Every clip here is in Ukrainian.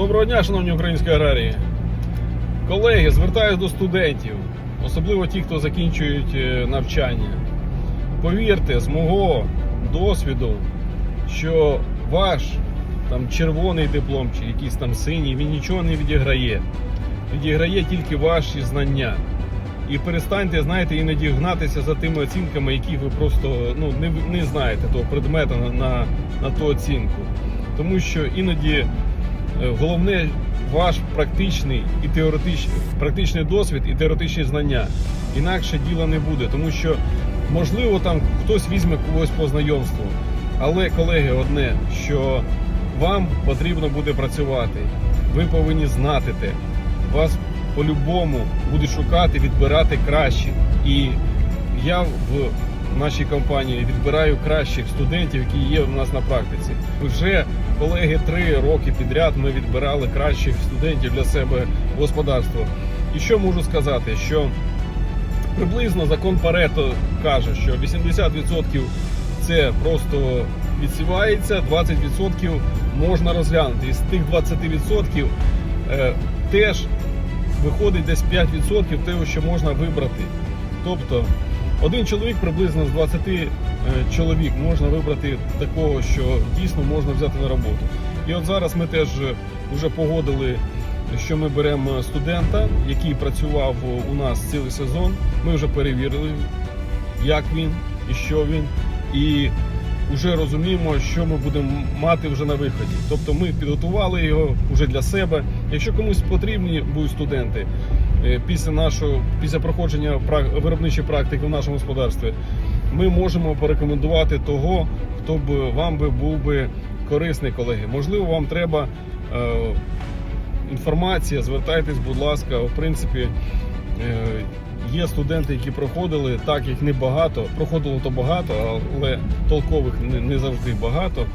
Доброго дня, шановні українські аграрії. Колеги, звертаюся до студентів, особливо ті, хто закінчують е, навчання. Повірте, з мого досвіду, що ваш там червоний диплом чи якийсь там синій, він нічого не відіграє. Відіграє тільки ваші знання. І перестаньте, знаєте, іноді гнатися за тими оцінками, які ви просто ну, не, не знаєте того предмета на, на, на ту оцінку. Тому що іноді головне ваш практичний і теоретичний практичний досвід і теоретичні знання. Інакше діла не буде, тому що можливо там хтось візьме когось по знайомству. Але, колеги, одне, що вам потрібно буде працювати, ви повинні знати те. Вас по-любому будуть шукати, відбирати кращих. І я в нашій компанії відбираю кращих студентів, які є у нас на практиці. Вже колеги три роки підряд ми відбирали кращих студентів для себе в господарство. І що можу сказати? Що приблизно закон Парето каже, що 80% це просто відсівається, 20% можна розглянути. І з тих 20% е, теж виходить десь 5% того, що можна вибрати. Тобто один чоловік приблизно з 20 е, чоловік можна вибрати такого, що дійсно можна взяти на роботу. І от зараз ми теж вже погодили, що ми беремо студента, який працював у нас цілий сезон. Ми вже перевірили, як він і що він. І вже розуміємо, що ми будемо мати вже на виході. Тобто ми підготували його вже для себе. Якщо комусь потрібні будуть студенти е, після нашого після проходження виробничої практики в нашому господарстві, ми можемо порекомендувати того, хто б вам би був би корисний, колеги. Можливо, вам треба е, інформація. Звертайтесь, будь ласка, в принципі. е, Є студенти, які проходили, так їх не багато. Проходило то багато, але толкових не, не завжди багато.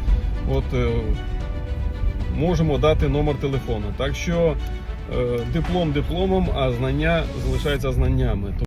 От е, можемо дати номер телефону. Так що е, диплом дипломом, а знання залишаються знаннями.